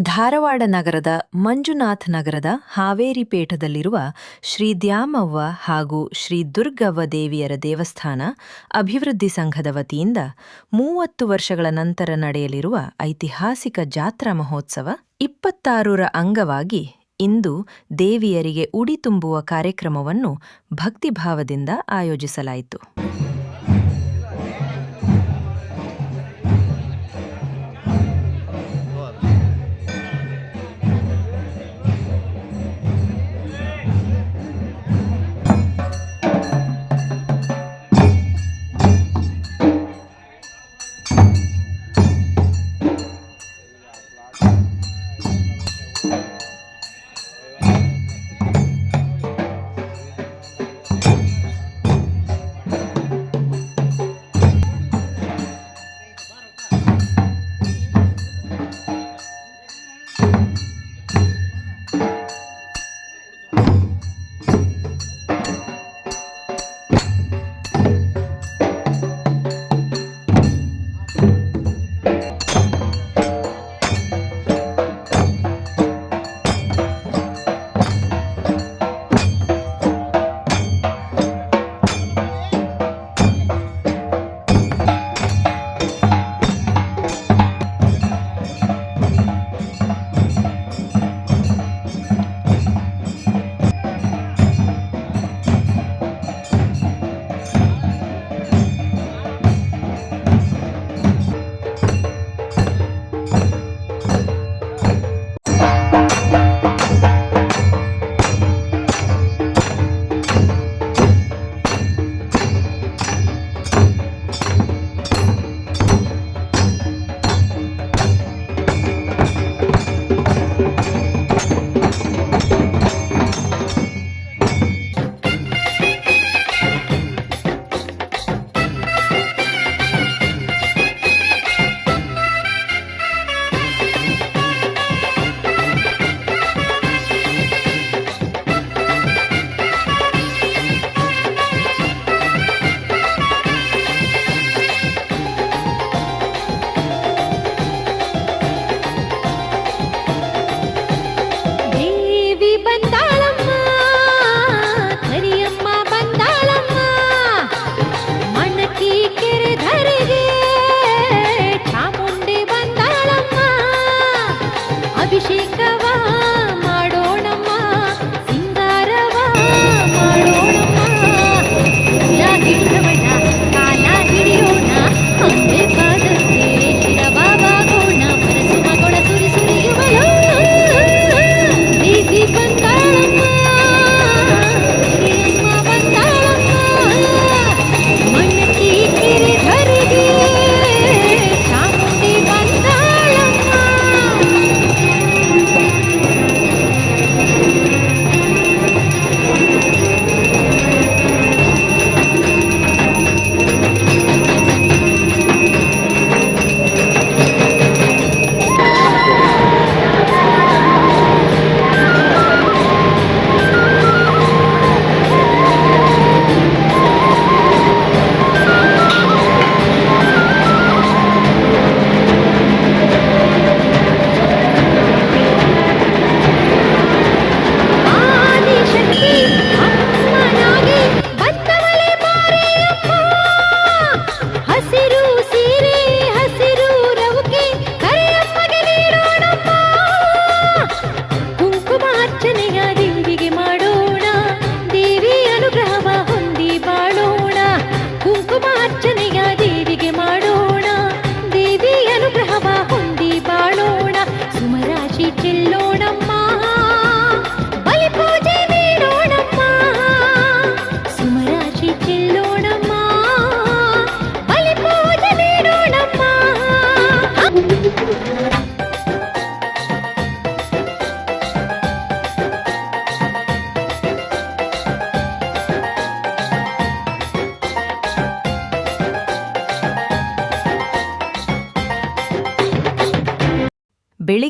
ಧಾರವಾಡ ನಗರದ ಮಂಜುನಾಥ್ ನಗರದ ಹಾವೇರಿ ಪೇಠದಲ್ಲಿರುವ ಶ್ರೀ ದ್ಯಾಮವ್ವ ಹಾಗೂ ಶ್ರೀ ದುರ್ಗವ್ವ ದೇವಿಯರ ದೇವಸ್ಥಾನ ಅಭಿವೃದ್ಧಿ ಸಂಘದ ವತಿಯಿಂದ ಮೂವತ್ತು ವರ್ಷಗಳ ನಂತರ ನಡೆಯಲಿರುವ ಐತಿಹಾಸಿಕ ಜಾತ್ರಾ ಮಹೋತ್ಸವ ಇಪ್ಪತ್ತಾರರ ಅಂಗವಾಗಿ ಇಂದು ದೇವಿಯರಿಗೆ ಉಡಿ ತುಂಬುವ ಕಾರ್ಯಕ್ರಮವನ್ನು ಭಕ್ತಿಭಾವದಿಂದ ಆಯೋಜಿಸಲಾಯಿತು.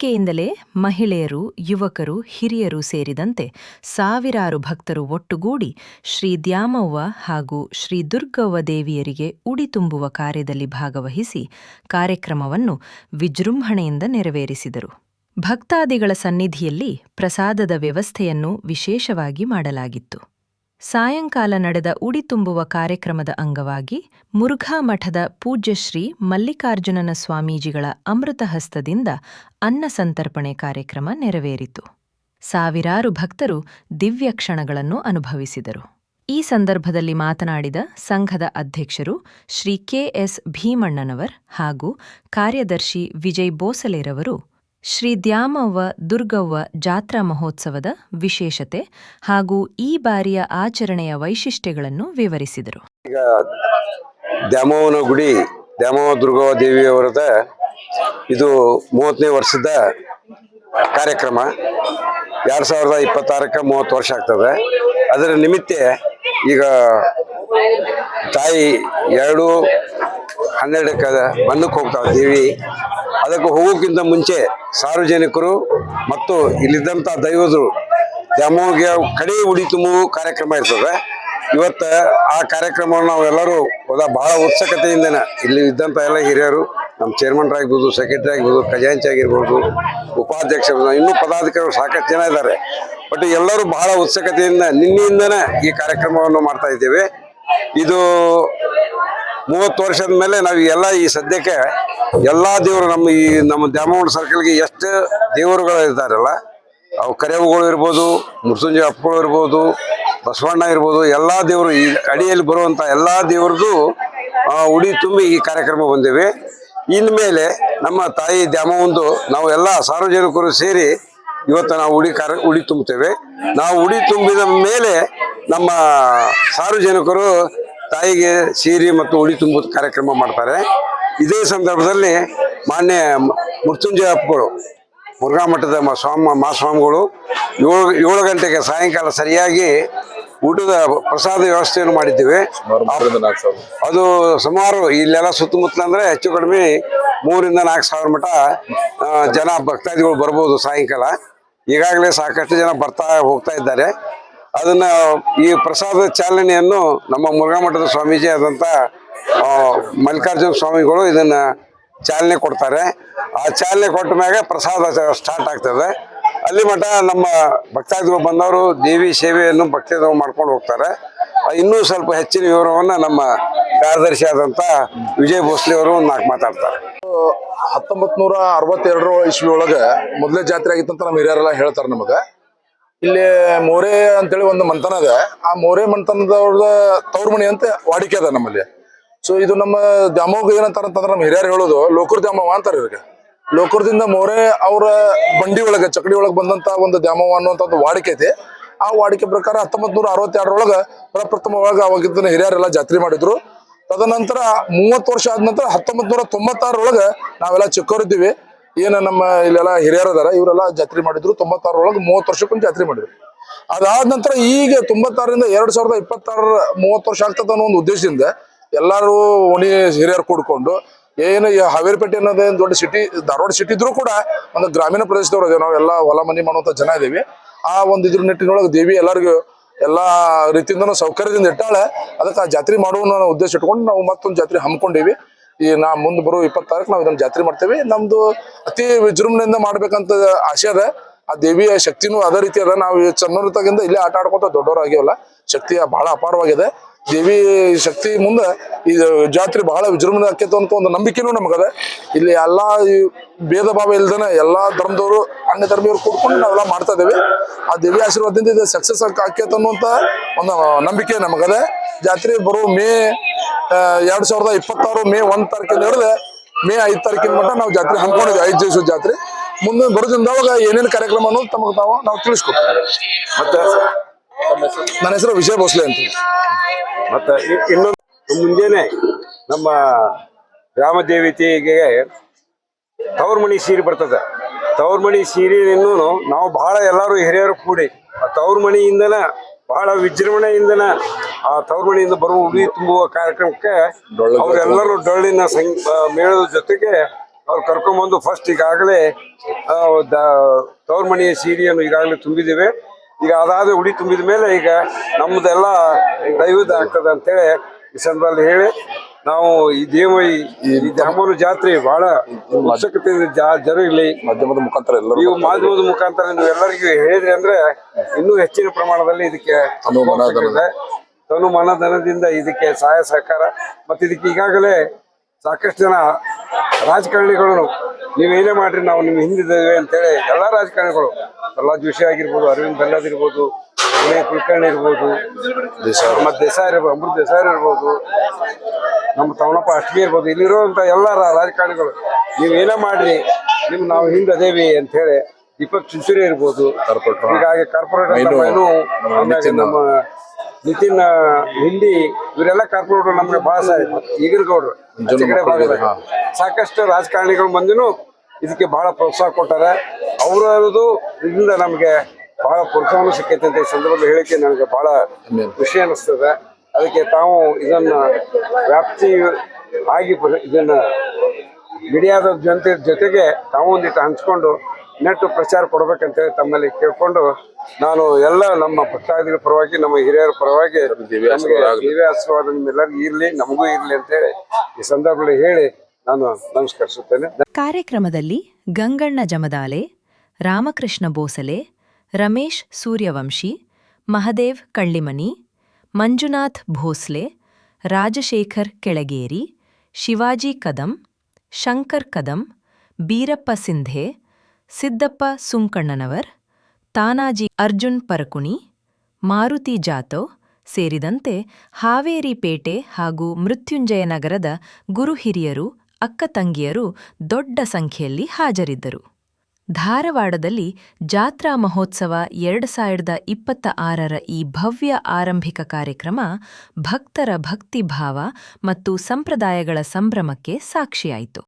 ಬೆಳಿಗ್ಗೆಯಿಂದಲೇ ಮಹಿಳೆಯರು, ಯುವಕರು, ಹಿರಿಯರು ಸೇರಿದಂತೆ ಸಾವಿರಾರು ಭಕ್ತರು ಒಟ್ಟುಗೂಡಿ ಶ್ರೀ ದ್ಯಾಮವ್ವ ಹಾಗೂ ಶ್ರೀ ದುರ್ಗವ್ವ ದೇವಿಯರಿಗೆ ಉಡಿ ತುಂಬುವ ಕಾರ್ಯದಲ್ಲಿ ಭಾಗವಹಿಸಿ ಕಾರ್ಯಕ್ರಮವನ್ನು ವಿಜೃಂಭಣೆಯಿಂದ ನೆರವೇರಿಸಿದರು. ಭಕ್ತಾದಿಗಳ ಸನ್ನಿಧಿಯಲ್ಲಿ ಪ್ರಸಾದದ ವ್ಯವಸ್ಥೆಯನ್ನು ವಿಶೇಷವಾಗಿ ಮಾಡಲಾಗಿತ್ತು. ಸಾಯಂಕಾಲ ನಡೆದ ಉಡಿ ತುಂಬುವ ಕಾರ್ಯಕ್ರಮದ ಅಂಗವಾಗಿ ಮುರುಘಾ ಮಠದ ಪೂಜ್ಯಶ್ರೀ ಮಲ್ಲಿಕಾರ್ಜುನನ ಸ್ವಾಮೀಜಿಗಳ ಅಮೃತಹಸ್ತದಿಂದ ಅನ್ನ ಸಂತರ್ಪಣೆ ಕಾರ್ಯಕ್ರಮ ನೆರವೇರಿತು. ಸಾವಿರಾರು ಭಕ್ತರು ದಿವ್ಯ ಕ್ಷಣಗಳನ್ನು ಅನುಭವಿಸಿದರು. ಈ ಸಂದರ್ಭದಲ್ಲಿ ಮಾತನಾಡಿದ ಸಂಘದ ಅಧ್ಯಕ್ಷರು ಶ್ರೀ ಕೆಎಸ್ ಭೀಮಣ್ಣನವರ್ ಹಾಗೂ ಕಾರ್ಯದರ್ಶಿ ವಿಜಯ್ ಬೋಸಲೆರವರು ಶ್ರೀ ದ್ಯಾಮವ್ವ ದುರ್ಗವ್ವ ಜಾತ್ರಾ ಮಹೋತ್ಸವದ ವಿಶೇಷತೆ ಹಾಗೂ ಈ ಬಾರಿಯ ಆಚರಣೆಯ ವೈಶಿಷ್ಟ್ಯಗಳನ್ನು ವಿವರಿಸಿದರು. ದ್ಯಾಮವ್ವನ ಗುಡಿ, ದ್ಯಾಮವ್ವ ದುರ್ಗವ್ವ ದೇವಿಯವರದ ಇದು ಮೂವತ್ತನೇ ವರ್ಷದ ಕಾರ್ಯಕ್ರಮ. ಎರಡು ಸಾವಿರದ ಇಪ್ಪತ್ತಾರಕ್ಕೆ ಮೂವತ್ತು ವರ್ಷ ಆಗ್ತದೆ. ಅದರ ನಿಮಿತ್ತ ಈಗ ತಾಯಿ ಎರಡು ಹನ್ನೆರಡಕ್ಕೆ ಬಂದಕ್ಕೆ ಹೋಗ್ತಾವೆ ದೇವಿ ಅದಕ್ಕೆ ಹೋಗೋಕ್ಕಿಂತ ಮುಂಚೆ ಸಾರ್ವಜನಿಕರು ಮತ್ತು ಇಲ್ಲಿದ್ದಂಥ ದೈವದರು ದ್ಯಾಮವ್ವಗೆ ಕಡೆ ಉಡಿ ತುಂಬುವ ಕಾರ್ಯಕ್ರಮ ಇರ್ತದೆ. ಇವತ್ತು ಆ ಕಾರ್ಯಕ್ರಮವನ್ನು ನಾವೆಲ್ಲರೂ ಹೋದ ಬಹಳ ಉತ್ಸುಕತೆಯಿಂದನೇ ಇಲ್ಲಿ ಇದ್ದಂಥ ಎಲ್ಲ ಹಿರಿಯರು ನಮ್ಮ ಚೇರ್ಮನ್ ಆಗ್ಬೋದು ಸೆಕ್ರೆಟರಿ ಆಗ್ಬೋದು ಖಜಾಂಚಿ ಆಗಿರ್ಬೋದು, ಉಪಾಧ್ಯಕ್ಷ ಇನ್ನೂ ಪದಾಧಿಕಾರಿಗಳು ಸಾಕಷ್ಟು ಜನ ಇದ್ದಾರೆ. ಬಟ್ ಎಲ್ಲರೂ ಬಹಳ ಉತ್ಸುಕತೆಯಿಂದ ನಿನ್ನೆಯಿಂದನೇ ಈ ಕಾರ್ಯಕ್ರಮವನ್ನು ಮಾಡ್ತಾ ಇದ್ದೇವೆ. ಇದು ಮೂವತ್ತು ವರ್ಷದ ಮೇಲೆ ನಾವು ಎಲ್ಲ ಈ ಸದ್ಯಕ್ಕೆ ಎಲ್ಲ ದೇವರು ನಮ್ಮ ಈ ನಮ್ಮ ದ್ಯಾಮವಣ ಸರ್ಕಲ್ಗೆ ಎಷ್ಟು ದೇವರುಗಳು ಇದ್ದಾರಲ್ಲ, ಅವು ಕರೆವುಗಳು ಇರ್ಬೋದು, ಮೃತ್ಯುಂಜಯ ಅಪ್ಪಗಳು ಇರ್ಬೋದು, ಬಸವಣ್ಣ ಇರ್ಬೋದು, ಎಲ್ಲ ದೇವರು ಈ ಅಡಿಯಲ್ಲಿ ಬರುವಂಥ ಎಲ್ಲ ದೇವ್ರದ್ದು ಉಡಿ ತುಂಬಿ ಈ ಕಾರ್ಯಕ್ರಮ ಬಂದಿವೆ. ಇನ್ಮೇಲೆ ನಮ್ಮ ತಾಯಿ ದ್ಯಾಮವೊಂದು ನಾವು ಎಲ್ಲ ಸಾರ್ವಜನಿಕರು ಸೇರಿ ಇವತ್ತು ನಾವು ಉಡಿ ಕಾರ ಉಡಿ ತುಂಬುತ್ತೇವೆ. ನಾವು ಉಡಿ ತುಂಬಿದ ಮೇಲೆ ನಮ್ಮ ಸಾರ್ವಜನಿಕರು ತಾಯಿಗೆ ಸೀರೆ ಮತ್ತು ಉಡಿ ತುಂಬುವ ಕಾರ್ಯಕ್ರಮ ಮಾಡ್ತಾರೆ. ಇದೇ ಸಂದರ್ಭದಲ್ಲಿ ಮಾನ್ಯ ಮೃತ್ಯುಂಜಯ ಅಪ್ಪಗಳು ಮುರುಘಾ ಮಠದ ಸ್ವಾಮ, ಮಹಾಸ್ವಾಮಿಗಳು ಏಳು ಏಳು ಗಂಟೆಗೆ ಸಾಯಂಕಾಲ ಸರಿಯಾಗಿ ಊಟದ ಪ್ರಸಾದ ವ್ಯವಸ್ಥೆಯನ್ನು ಮಾಡಿದ್ದೇವೆ. ಅದು ಸುಮಾರು ಇಲ್ಲೆಲ್ಲ ಸುತ್ತಮುತ್ತಲ ಅಂದ್ರೆ ಹೆಚ್ಚು ಕಡಿಮೆ ಮೂರಿಂದ ನಾಲ್ಕು ಸಾವಿರ ಮಠ ಜನ ಭಕ್ತಾದಿಗಳು ಬರ್ಬೋದು ಸಾಯಂಕಾಲ. ಈಗಾಗಲೇ ಸಾಕಷ್ಟು ಜನ ಬರ್ತಾ ಹೋಗ್ತಾ ಇದ್ದಾರೆ. ಅದನ್ನ ಈ ಪ್ರಸಾದ ಚಾಲನೆಯನ್ನು ನಮ್ಮ ಮುರುಘಾ ಮಠದ ಸ್ವಾಮೀಜಿ ಆದಂತ ಮಲ್ಲಿಕಾರ್ಜುನ ಸ್ವಾಮಿಗಳು ಇದನ್ನ ಚಾಲನೆ ಕೊಡ್ತಾರೆ. ಆ ಚಾಲನೆ ಕೊಟ್ಟ ಮ್ಯಾಗ ಪ್ರಸಾದ ಸ್ಟಾರ್ಟ್ ಆಗ್ತದೆ. ಅಲ್ಲಿ ಮಠ ನಮ್ಮ ಭಕ್ತಾದಿಗಳು ಬಂದವರು ದೇವಿ ಸೇವೆಯನ್ನು ಭಕ್ತಿಗಳು ಮಾಡ್ಕೊಂಡು ಹೋಗ್ತಾರೆ. ಇನ್ನೂ ಸ್ವಲ್ಪ ಹೆಚ್ಚಿನ ವಿವರವನ್ನ ನಮ್ಮ ಕಾರ್ಯದರ್ಶಿ ಆದಂತ ವಿಜಯ್ ಭೋಸ್ಲೆ ಅವರು ಒಂದು ನಾಲ್ಕು ಮಾತಾಡ್ತಾರೆ. ಹತ್ತೊಂಬತ್ ನೂರ ಅರವತ್ತೆರಡರ ಇಸ್ವಿ ಒಳಗೆ ಮೊದಲೇ ಜಾತ್ರೆ ಆಗಿತ್ತಂತ ನಮ್ಮ ಹಿರಿಯರೆಲ್ಲ ಹೇಳ್ತಾರೆ ನಮಗೆ. ಇಲ್ಲಿ ಮೋರೆ ಅಂತೇಳಿ ಒಂದು ಮಂಥನ ಅದ ಆ ಮೋರೆ ಮಂಥನದವ್ರದ ತವ್ರ ಅಂತ ವಾಡಿಕೆ ಅದ ನಮ್ಮಲ್ಲಿ. ಸೊ ಇದು ನಮ್ಮ ದ್ಯಾಮೋಗ ಏನಂತಾರಂತಂದ್ರೆ ನಮ್ಮ ಹಿರಿಯರು ಹೇಳೋದು ಲೋಕರ್ ದ್ಯಾಮವ್ವ ಅಂತಾರೆ ಇವ್ರಿಗೆ. ಲೋಕರ್ದಿಂದ ಮೋರೆ ಅವರ ಬಂಡಿ ಒಳಗೆ, ಚಕಡಿ ಒಳಗೆ ಬಂದಂತ ಒಂದು ದ್ಯಾಮವ್ವ ಅನ್ನುವಂತ ಒಂದು ವಾಡಿಕೆ ಐತೆ ಆ ವಾಡಿಕೆ ಪ್ರಕಾರ ಹತ್ತೊಂಬತ್ ನೂರ ಅರವತ್ತೆರಡರೊಳಗ ಪ್ರಪ್ರಥಮವಾಗಿ ಅವಾಗಿದ್ದ ಹಿರಿಯರೆಲ್ಲ ಜಾತ್ರೆ ಮಾಡಿದ್ರು. ತದನಂತರ ಮೂವತ್ತು ವರ್ಷ ಆದ ನಂತರ ಹತ್ತೊಂಬತ್ ನೂರ ತೊಂಬತ್ತಾರರೊಳಗೆ ನಾವೆಲ್ಲ ಚಿಕ್ಕವರಿದ್ದೀವಿ. ಏನ ನಮ್ಮ ಇಲ್ಲೆಲ್ಲ ಹಿರಿಯರು ಅದಾರ ಇವರೆಲ್ಲ ಜಾತ್ರೆ ಮಾಡಿದ್ರು. ತೊಂಬತ್ತಾರರೊಳಗೆ ಮೂವತ್ತು ವರ್ಷಕ್ಕೊಂದು ಜಾತ್ರೆ ಮಾಡಿದ್ರು. ಅದಾದ ನಂತರ ಈಗ ತೊಂಬತ್ತಾರರಿಂದ ಎರಡ್ ಸಾವಿರದ ಇಪ್ಪತ್ತಾರರ ಮೂವತ್ತು ವರ್ಷ ಆಗ್ತದ ಅನ್ನೋ ಒಂದು ಉದ್ದೇಶದಿಂದ ಎಲ್ಲರೂ ಓಣಿ ಹಿರಿಯರು ಕೂಡ್ಕೊಂಡು ಏನು ಹಾವೇರಿಪೇಟೆ ಅನ್ನೋದೇ ದೊಡ್ಡ ಸಿಟಿ ಧಾರವಾಡ ಸಿಟಿ ಇದ್ರೂ ಕೂಡ ಒಂದು ಗ್ರಾಮೀಣ ಪ್ರದೇಶದವ್ರು ನಾವು ಎಲ್ಲ ಹೊಲ ಮನೆ ಮಾಡುವಂತ ಜನ ಇದ್ದೀವಿ. ಆ ಒಂದು ಇದ್ರ ನಿಟ್ಟಿನೊಳಗೆ ದೇವಿ ಎಲ್ಲರಿಗೂ ಎಲ್ಲಾ ರೀತಿಯಿಂದನೂ ಸೌಕರ್ಯದಿಂದ ಇಟ್ಟಾಳೆ. ಅದಕ್ಕೆ ಆ ಜಾತ್ರೆ ಮಾಡುವ ಉದ್ದೇಶ ಇಟ್ಕೊಂಡು ನಾವು ಮತ್ತೊಂದು ಜಾತ್ರೆ ಹಮ್ಮಿಕೊಂಡಿವಿ. ಈ ನಾ ಮುಂದೆ ಬರೋ ಇಪ್ಪತ್ತಾರಕ್ಕೆ ನಾವು ಇದನ್ನ ಜಾತ್ರೆ ಮಾಡ್ತೇವೆ. ನಮ್ದು ಅತಿ ವಿಜೃಂಭಣೆಯಿಂದ ಮಾಡ್ಬೇಕಂತ ಆಸೆ ಅದ. ಆ ದೇವಿಯ ಶಕ್ತಿನೂ ಅದೇ ರೀತಿ ಅದ. ನಾವು ಸಣ್ಣತಗಿಂದ ಇಲ್ಲೇ ಆಟ ಆಡ್ಕೊತ ದೊಡ್ಡವರಾಗಿವಲ್ಲ ಶಕ್ತಿ ಬಹಳ ಅಪಾರವಾಗಿದೆ. ದೇವಿ ಶಕ್ತಿ ಮುಂದೆ ಈ ಜಾತ್ರೆ ಬಹಳ ವಿಜೃಂಭಣೆ ಆಕೈತೆ ಅಂತ ಒಂದು ನಂಬಿಕೆನೂ ನಮಗದ. ಇಲ್ಲಿ ಎಲ್ಲಾ ಭೇದ ಭಾವ ಇಲ್ದೇನೆ ಎಲ್ಲಾ ಧರ್ಮದವರು, ಅನ್ಯ ಧರ್ಮೀಯರು ಕೂಡ್ಕೊಂಡು ನಾವೆಲ್ಲ ಮಾಡ್ತಾ ಇದ್ದೇವೆ. ಆ ದೇವಿ ಆಶೀರ್ವಾದದಿಂದ ಇದು ಸಕ್ಸಸ್ ಆಕೈತೆ ಅನ್ನುವಂತ ಒಂದು ನಂಬಿಕೆ ನಮಗದ. ಜಾತ್ರೆ ಬರೋ ಮೇ ಎರಡ್ ಸಾವಿರದ ಇಪ್ಪತ್ತಾರು ಮೇ ಒಂದ್ ತಾರೀಕಿಂದ ಹಿಡಿದು ಮೇ ಐದ್ ತಾರೀಕಿನ ಮಟ್ಟ ನಾವು ಜಾತ್ರೆ ಹಮ್ಮಿಕೊಂಡಿದ್ವಿ ಐದು ದಿವಸದ ಜಾತ್ರೆ. ಮುಂದೆ ಬರೋದ್ರಿಂದ ಅವಾಗ ಏನೇನು ಕಾರ್ಯಕ್ರಮ ಅನ್ನೋದು ತಮಗೆ ತಾವು ನಾವು ತಿಳಿಸ್ಕೊಡ್ತೀವಿ. ಮತ್ತೆ ನನ್ನ ಹೆಸರು ವಿಜಯ್ ಭೋಸ್ಲೆ ಅಂತ. ಮತ್ತೆ ಇನ್ನೊಂದು ಮುಂಜಾನೆ ನಮ್ಮ ಗ್ರಾಮ ದೇವತೆಗೆ ತವ್ರ ಮಣಿ ಸೀರೆ ಬರ್ತದೆ. ತವ್ರ ಮಣಿ ಸೀರೆಯನ್ನು ನಾವು ಬಹಳ ಎಲ್ಲರೂ ಹಿರಿಯರು ಕೂಡಿ ಆ ತವ್ರ ಮಣಿಯಿಂದನ ಬಹಳ ವಿಜೃಂಭಣೆಯಿಂದನ ಆ ತವ್ರ ಮಣಿಯಿಂದ ಬರುವ ಉಡಿ ತುಂಬುವ ಕಾರ್ಯಕ್ರಮಕ್ಕೆ ಅವರೆಲ್ಲರೂ ಡೊಳ್ಳಿನ ಸಂಗ್ ಮೇಳದ ಜೊತೆಗೆ ಅವ್ರು ಕರ್ಕೊಂಡ್ಬಂದು ಫಸ್ಟ್ ಈಗಾಗಲೇ ತವ್ರ ಮಣಿಯ ಸೀರೆಯನ್ನು ಈಗಾಗಲೇ ತುಂಬಿದ್ದೇವೆ ಈಗ ಅದಾದ ಉಡಿ ತುಂಬಿದ ಮೇಲೆ ಈಗ ನಮ್ಮದೆಲ್ಲ ದೈವದ ಆಗ್ತದೆ ಅಂತೇಳಿ ಈ ಸಂದರ್ಭದಲ್ಲಿ ಹೇಳಿ ನಾವು ಈ ದೇವ ಈ- ದ್ಯಾಮವ್ವ ಜಾತ್ರೆ ಬಹಳ ಅವಶ್ಯಕತೆ ಜರುಗಲಿ. ಮಾಧ್ಯಮದ ಮುಖಾಂತರ ನೀವು ಮಾಧ್ಯಮದ ಮುಖಾಂತರ ನೀವು ಎಲ್ಲರಿಗೂ ಹೇಳಿದ್ರಿ ಅಂದ್ರೆ ಇನ್ನೂ ಹೆಚ್ಚಿನ ಪ್ರಮಾಣದಲ್ಲಿ ಇದಕ್ಕೆ ತನು ಮನ ಧನ. ಮನಧನದಿಂದ ಇದಕ್ಕೆ ಸಹಾಯ ಸಹಕಾರ. ಮತ್ತೆ ಇದಕ್ಕೆ ಈಗಾಗಲೇ ಸಾಕಷ್ಟು ಜನ ರಾಜಕಾರಣಿಗಳು ನೀವೇನೇ ಮಾಡ್ರಿ ನಾವು ನಿಮ್ಮ ಹಿಂದಿದ್ದೇವೆ ಅಂತೇಳಿ ಎಲ್ಲಾ ರಾಜಕಾರಣಿಗಳು ಪ್ರಹ್ಲಾದ್ ಜೋಶಿ ಆಗಿರ್ಬೋದು ಅರವಿಂದ್ ಬೆಲ್ಲದ್ ಇರ್ಬೋದು ವಿನಯ್ ಕುಲಕರ್ಣಿ ಇರ್ಬೋದು ಮತ್ತೆ ದೇಸಾಯಿ ಇರ್ಬೋದು ಅಮೃತ್ ದೇಸಾಯಿ ಇರ್ಬೋದು ನಮ್ಮ ತವಣಪ್ಪ ಅಷ್ಟಮಿ ಇರ್ಬೋದು ಇಲ್ಲಿರುವಂಥ ಎಲ್ಲ ರಾಜಕಾರಣಿಗಳು ನೀವು ಏನೇ ಮಾಡ್ರಿ ನಿಮ್ ನಾವು ಹಿಂದೆ ಅದೇವಿ ಅಂತ ಹೇಳಿ ದೀಪಕ್ ಚುಂಚುರಿ ಇರ್ಬೋದು. ಹೀಗಾಗಿ ಕಾರ್ಪೊರೇಟ್ ಮೈನು, ಮೈನು ನಮ್ಮ ನಿತಿನ್. ಹಿಂದಿ ಹಿಂಡಿ ಇವರೆಲ್ಲ ಕಾರ್ಪೊರೇಟರ್ ನಮ್ಗೆ ಬಹಳ ಈಗಿನ ಗೌಡ್ರು ಸಾಕಷ್ಟು ರಾಜಕಾರಣಿಗಳು ಮಂದಿನೂ ಇದಕ್ಕೆ ಬಹಳ ಪ್ರೋತ್ಸಾಹ ಕೊಟ್ಟಾರೆ. ಅವರದು ಇದರಿಂದ ನಮಗೆ ಬಹಳ ಪ್ರೋತ್ಸಾಹನೂ ಸಿಕ್ಕೈತೆ ಅಂತ ಈ ಸಂದರ್ಭದಲ್ಲಿ ಹೇಳಿಕೆ ನನಗೆ ಬಹಳ ಖುಷಿ ಅನಿಸ್ತದೆ. ಅದಕ್ಕೆ ತಾವು ಇದನ್ನ ವ್ಯಾಪ್ತಿ ಆಗಿ ಇದನ್ನ ಮೀಡಿಯಾದ ಜನತೆ ಜೊತೆಗೆ ತಾವು ಒಂದಿಟ್ಟು ಹಂಚ್ಕೊಂಡು ನೆಟ್ಟು ಪ್ರಚಾರ ಕೊಡ್ಬೇಕಂತೇಳಿ ತಮ್ಮಲ್ಲಿ ಕೇಳ್ಕೊಂಡು ನಾನು ಎಲ್ಲ ನಮ್ಮ ಭಕ್ತಾದಿಗಳ ಪರವಾಗಿ ನಮ್ಮ ಹಿರಿಯರ ಪರವಾಗಿ ನಮಗೆ ದಿವ್ಯ ಆಶೀರ್ವಾದ ನಿಮ್ಮೆಲ್ಲರಿಗೂ ಇರ್ಲಿ ನಮಗೂ ಇರ್ಲಿ ಅಂತೇಳಿ ಈ ಸಂದರ್ಭದಲ್ಲಿ ಹೇಳಿ ನಾನು ನಮಸ್ಕರಿಸುತ್ತೇನೆ ಕಾರ್ಯಕ್ರಮದಲ್ಲಿ ಗಂಗಣ್ಣ ಜಮದಾಲೆ, ರಾಮಕೃಷ್ಣ ಬೋಸಲೆ, ರಮೇಶ್ ಸೂರ್ಯವಂಶಿ, ಮಹದೇವ್ ಕಳ್ಳಿಮನಿ, ಮಂಜುನಾಥ್ ಭೋಸ್ಲೆ, ರಾಜಶೇಖರ್ ಕೆಳಗೇರಿ, ಶಿವಾಜಿ ಕದಂ, ಶಂಕರ್ ಕದಂ, ಬೀರಪ್ಪ ಸಿಂಧೆ, ಸಿದ್ದಪ್ಪ ಸುಂಕಣ್ಣನವರ್, ತಾನಾಜಿ ಅರ್ಜುನ್ ಪರಕುಣಿ, ಮಾರುತಿ ಜಾತವ್ ಸೇರಿದಂತೆ ಹಾವೇರಿ ಪೇಟೆ ಹಾಗೂ ಮೃತ್ಯುಂಜಯನಗರದ ಗುರು ಹಿರಿಯರು ಅಕ್ಕ ತಂಗಿಯರು ದೊಡ್ಡ ಸಂಖ್ಯೆಯಲ್ಲಿ ಹಾಜರಿದ್ದರು. ಧಾರವಾಡದಲ್ಲಿ ಜಾತ್ರಾ ಮಹೋತ್ಸವ ಎರಡು ಸಾವಿರದ ಇಪ್ಪತ್ತ ಆರರ ಈ ಭವ್ಯ ಆರಂಭಿಕ ಕಾರ್ಯಕ್ರಮ ಭಕ್ತರ ಭಕ್ತಿಭಾವ ಮತ್ತು ಸಂಪ್ರದಾಯಗಳ ಸಂಭ್ರಮಕ್ಕೆ ಸಾಕ್ಷಿಯಾಯಿತು.